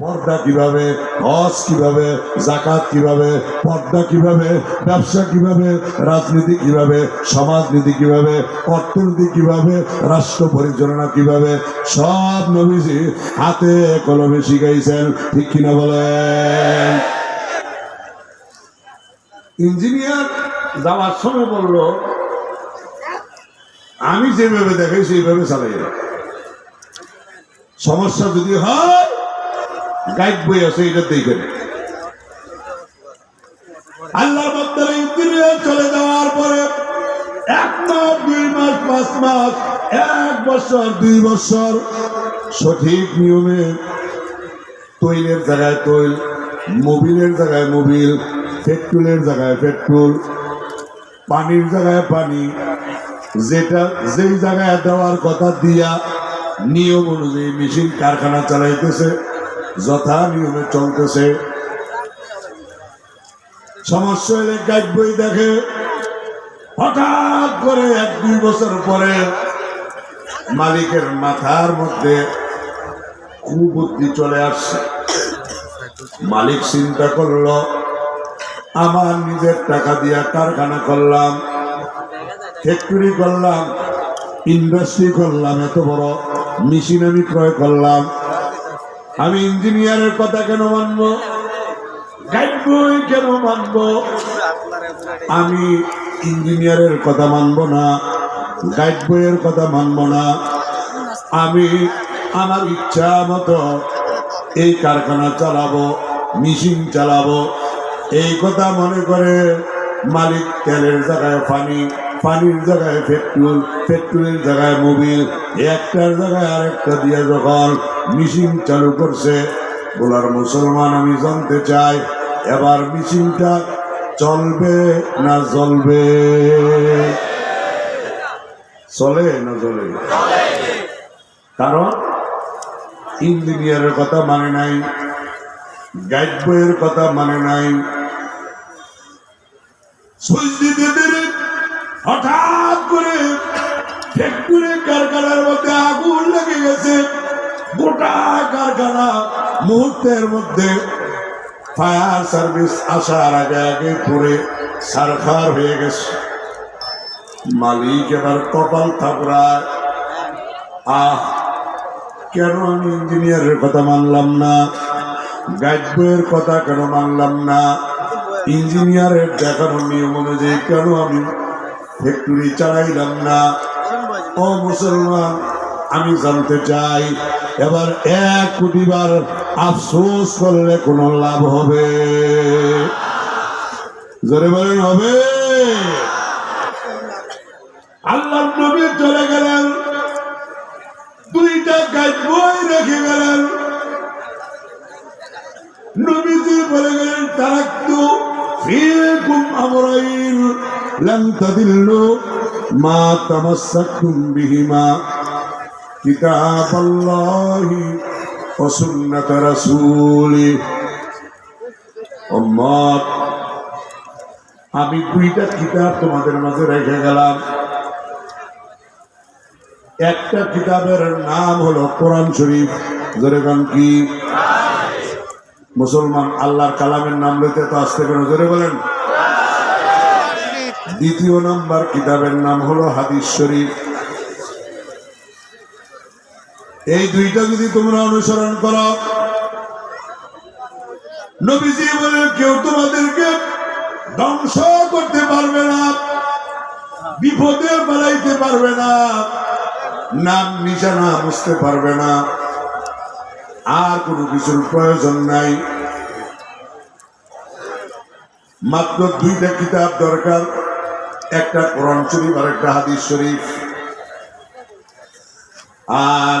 পর্দা কীভাবে, হজ কীভাবে জাকাত কীভাবে, পর্দা কীভাবে, ব্যবসা কীভাবে, রাজনীতি কীভাবে, সমাজনীতি কীভাবে, অর্থনীতি কীভাবে, রাষ্ট্র পরিচালনা কীভাবে, সব নবীজি হাতে কলমে শিখাইছেন, ঠিক কিনা বলেন ইঞ্জিনিয়ার যাওয়ার সময় বলল, আমি যেভাবে দেখাই সেইভাবে চালাই। সমস্যা যদি হয় গাইড বই আছে, এটা দেখে নে। আল্লাহর চলে যাওয়ার পরে এক মাস, দুই মাস, পাঁচ মাস, এক বছর, দুই বছর সঠিক নিয়মে তৈলের জায়গায় তৈল, মোবিলের জায়গায় মোবিল, পেট্রোলের জায়গায় পেট্রোল, পানির জায়গায় পানি, যেটা যেই জায়গায় দেওয়ার কথা দিয়া নিয়ম অনুযায়ী মেশিন কারখানা চালাইতেছে যথা নিয়মে চলতেছে। সমস্যা হলে গাইড বই দেখে। হঠাৎ করে এক দুই বছর পরে মালিকের মাথার মধ্যে কুবুদ্ধি চলে আসছে। মালিক চিন্তা করল, আমার নিজের টাকা দিয়া কারখানা করলাম, ফ্যাক্টরি করলাম, ইন্ডাস্ট্রি করলাম, এত বড় মেশিন আমি ক্রয় করলাম। আমি ইঞ্জিনিয়ারের কথা কেন মানবো? গাইড বই কেন মানবো? আমি ইঞ্জিনিয়ারের কথা মানবো না গাইড বইয়ের কথা মানবো না। আমি আমার ইচ্ছা মতো এই কারখানা চালাবো, মেশিন চালাবো। এই কথা মনে করে মালিক তেলের জায়গায় পানি, পানির জায়গায় পেট্রোল, পেট্রোলের জায়গায় মোবিল, একটার জায়গায় আরেকটা দিয়ে যখন মেশিন চালু করছে। বলার মুসলমান, আমি জানতে চাই, এবার মেশিনটা চলবে না চলবে চলে না চলে কারণ ইঞ্জিনিয়ারের কথা মানে নাই, গাইড বইয়ের কথা মানে নাই। হঠাৎ করে কারখানার মধ্যে আগুন লেগে গেছে। গোটা কারখানা মুহূর্তের মধ্যে ফায়ার সার্ভিস আসার আগে আগে পড়ে সারখার হয়ে গেছে। মালিক এবার কপাল থাপড়ায়। আহ, কেন আমি ইঞ্জিনিয়ারের কথা মানলাম না? গাইড বইয়ের কথা কেন মানলাম না? ইঞ্জিনিয়ারের দেখানো নিয়ম অনুযায়ী কেন আমি ফ্যাক্টরি চালাইলাম না? ও মুসলমান, আমি জানতে চাই এবার এক কোটি বার আফসোস করলে কোনো লাভ হবে। জোরে বলেন, হবে। আল্লাহ নবী চলে গেলেন, দুইটা গাইড বই রেখে গেলেন। নবীজি বলে গেলেন আমরাইন লান তাদিল্লু মা তামাসসাকতুম বিহিমা। কিতাবাল্লাহি ওয়া সুন্নাত রাসূলি। উম্মত, আমি দুইটা কিতাব তোমাদের মাঝে রেখে গেলাম। একটা কিতাবের নাম হলো কোরআন শরীফ। যেরকম কি? মুসলমান আল্লাহর কালামের নাম লইতে তো আসতে পারে জোরে বলেন। দ্বিতীয় নাম্বার কিতাবের নাম হলো হাদিস শরীফ। এই দুইটা যদি তোমরা অনুসরণ করো, নবীজি বলে কেউ তোমাদেরকে ধ্বংস করতে পারবে না, বিপদে বাড়াইতে পারবে না, নাম নিশানা বুঝতে পারবে না, আর কোনো কিছুর প্রয়োজন নাই। মাত্র দুইটা কিতাব দরকার, একটা কোরআন শরীফ আর একটা হাদিস শরীফ। আর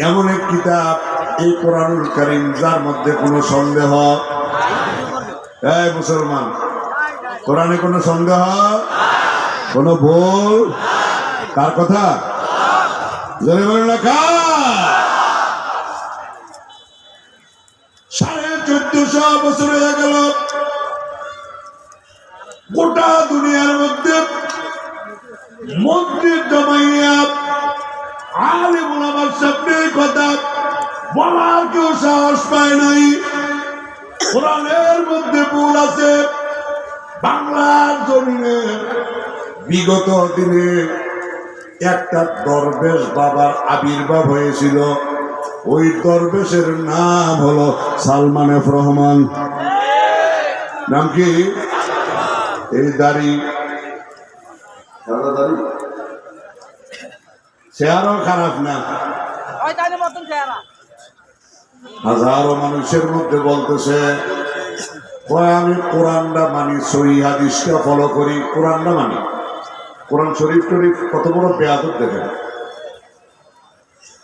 এমন এক কিতাব এই কোরআনুল করিম যার মধ্যে কোনো সন্দেহ? মুসলমান, কোরআনে কোনো সন্দেহ? কোনো ভুল? কার কথা? সাড়ে চোদ্দশো বছর হয়ে গেল। গোটা দুনিয়ার আছে বাংলার জমিনে। বিগত দিনে একটা দরবেশ বাবার আবির্ভাব হয়েছিল। ওই দরবেশের নাম হলো সালমান এফ রহমান। নাম কি? এই দাড়ি। সাদা চেহারাও খারাপ না। চেহারা। হাজারো মানুষের মধ্যে বলতেছে আমি কোরআনটা মানি, সহি হাদিসটা ফলো করি, কোরআনটা মানি। কোরআন শরীফ টরীফ কত বড় বেয়াদব দেখেন।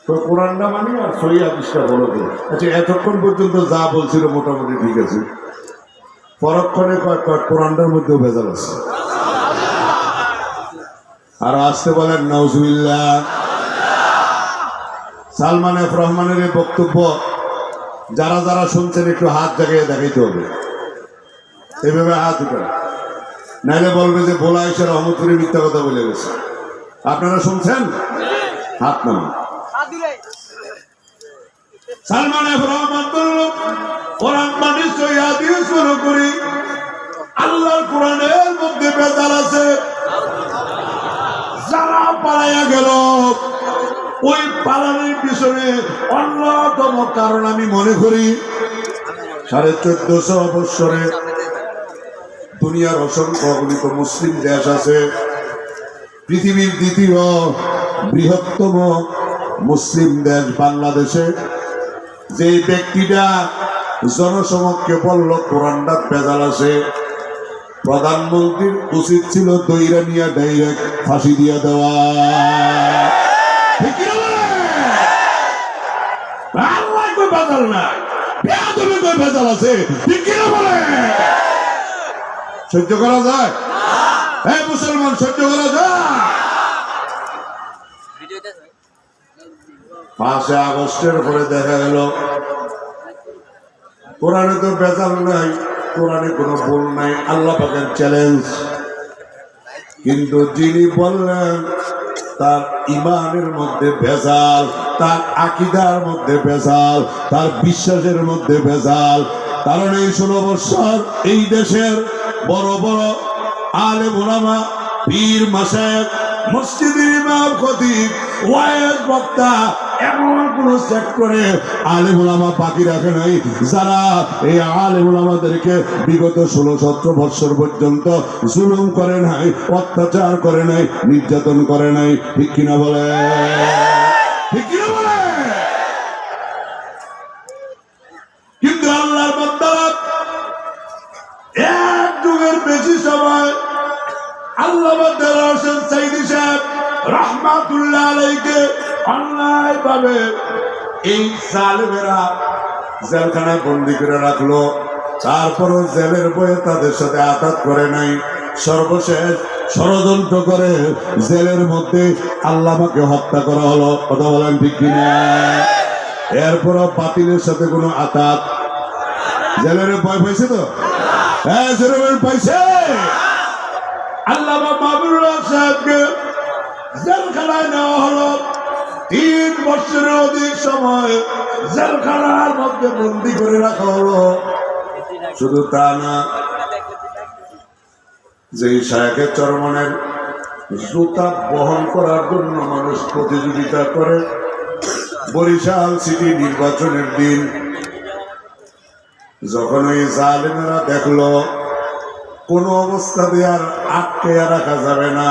তো কোরআনটা মানি আর সহি হাদিসটা ফলো করি। আচ্ছা এতক্ষণ পর্যন্ত যা বলছিল মোটামুটি ঠিক আছে। পরক্ষণে কয় কোরআনটার মধ্যেও ভেজাল আছে। আর আসতে বলেন নজুবিল্লাহ সালমান এফ রহমানের বক্তব্য, যারা যারা শুনছেন একটু হাত জাগিয়ে দেখাইতে হবে। এভাবে হাত উঠান। নাইলে বলবে যে, ভোলা এসে রহমতপুরে মিথ্যা কথা বলে গেছে। আপনারা শুনছেন? হাত নামান। সালমান মানে করি। আল্লাহর কোরআনের মধ্যে আছে। যারা পালাইয়া গেল, ওই পালানোর পিছনে অন্যতম কারণ আমি মনে করি। সাড়ে চোদ্দশো বৎসরে দুনিয়ার অসংখ্য অগণিত মুসলিম দেশ আছে। পৃথিবীর দ্বিতীয় বৃহত্তম মুসলিম দেশ বাংলাদেশে। যে ব্যক্তিটা জনসমক্ষে বলল কোরআনটা ভেজাল আছে। প্রধানমন্ত্রীর উচিত ছিল দইরা নিয়ে ডাইরেক্ট ফাঁসি দিয়ে দেওয়া। ভেজাল আছে। ঠিক কি না বলে? সহ্য করা যায়? হ্যাঁ মুসলমান, সহ্য করা যায়। পাঁচে আগস্টের পরে দেখা গেল, কোরআনে তো বেজাল নাই, কোরআনে কোনো ভুল নাই, আল্লাহ পাকের চ্যালেঞ্জ কিন্তু যিনি বললেন, তার ইমানের মধ্যে ভেজাল তার আকিদার মধ্যে ভেজাল তার বিশ্বাসের মধ্যে ভেজাল কারণ এই ষোলো বৎসর এই দেশের বড় বড় আলে মোলামা পীর মাসের মসজিদের ইমাম, খতিব ওয়াইজ বক্তা, এমন কোন সেক্টরে আলেম ওলামা বাকি রাখে নাই, যারা এই আলেম ওলামাদেরকে বিগত ষোলো, সতেরো বৎসর পর্যন্ত জুলুম করে নাই, অত্যাচার করে নাই, নির্যাতন করে নাই, ঠিক কিনা বলে? রহমাতুল্লাহ আলাইকে অন্যায় ভাবে এই জালেমেরা জেলখানায় বন্দি করে রাখল। তারপরও জেলের বয়ে তাদের সাথে আঘাত করে নাই। সর্বশেষ ষড়যন্ত্র করে জেলের মধ্যে আল্লামাকে হত্যা করা হলো। কথা বলেন ঠিক কিনা? এরপরও বাতিলের সাথে কোনো আঘাত জেলের ভয় পাইছে তো? হ্যাঁ জেলের পাইছে। আল্লামা মাহবুবুল্লাহ সাহেবকে জেলখানায় নেওয়া হলো। তিন বছরের অধিক সময় জেলখানার মধ্যে বন্দি করে রাখা হলো। শুধু তা না যে শায়কের চরমনের জুতা বহন করার জন্য মানুষ প্রতিযোগিতা করে, বরিশাল সিটি নির্বাচনের দিন যখন ওই জালেমেরা দেখল, কোনো অবস্থাতে আর আটকে রাখা যাবে না।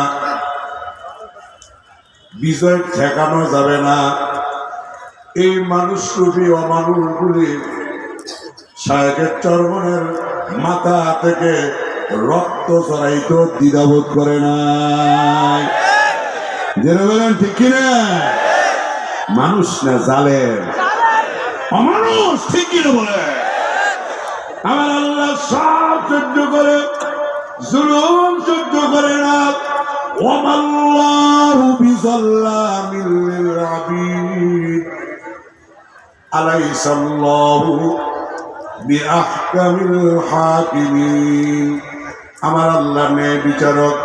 বিজয় ঠেকানো যাবে না। এই মানুষ রূপী অমানুষগুলি শায়কের চর্মনের মাথা থেকে রক্ত চড়াইতে দ্বিধাবোধ করে না যেটা বলেন ঠিক কিনা মানুষ না জালে অমানুষ, ঠিক কিনা বলে? আমার আল্লাহ সব সহ্য করে, জুলুম সহ্য করে না। আবিদ আলাইসাল্লাহু বিআহকামিল হাকিমিন আমার আল্লাহ ন্যায় বিচারক।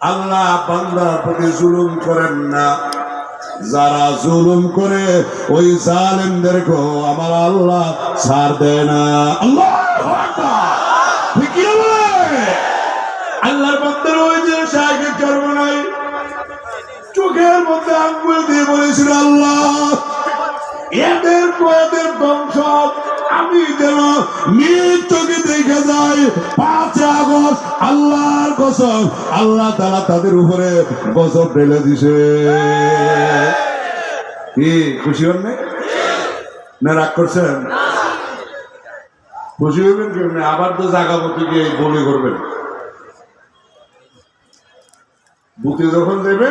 আল্লাহ বান্দার প্রতি জুলুম করেন না। যারা জুলুম করে, ওই জালেমদেরকেও আমার আল্লাহ ছাড় দেয় না। আল্লাহ? আল্লাহর মধ্যে আঙ্গুল দিয়ে বলেছিল, আল্লাহ, এদের কয়েদের বংশ আমি যেন চোখে দেখে যাই। আগস্ট, আল্লাহর কসম আল্লাহ তারা তাদের উপরে গজব ঢেলে দিছে। কি, খুশি হন না, রাগ করছেন? খুশি হইবেন কেমনি আবার তো জাগা মতো গিয়ে বলে করবেন? বুকে যখন দেবে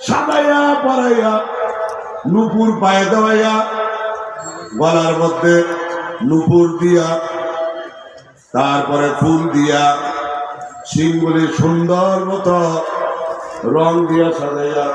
সাদাইয়া পরাইয়া, নুপুর পায়ে দেওয়াইয়া, গলার মধ্যে নুপুর দিয়া, তারপরে ফুল দিয়া, সিংগুলি সুন্দর মতো রং দিয়া সাজাইয়া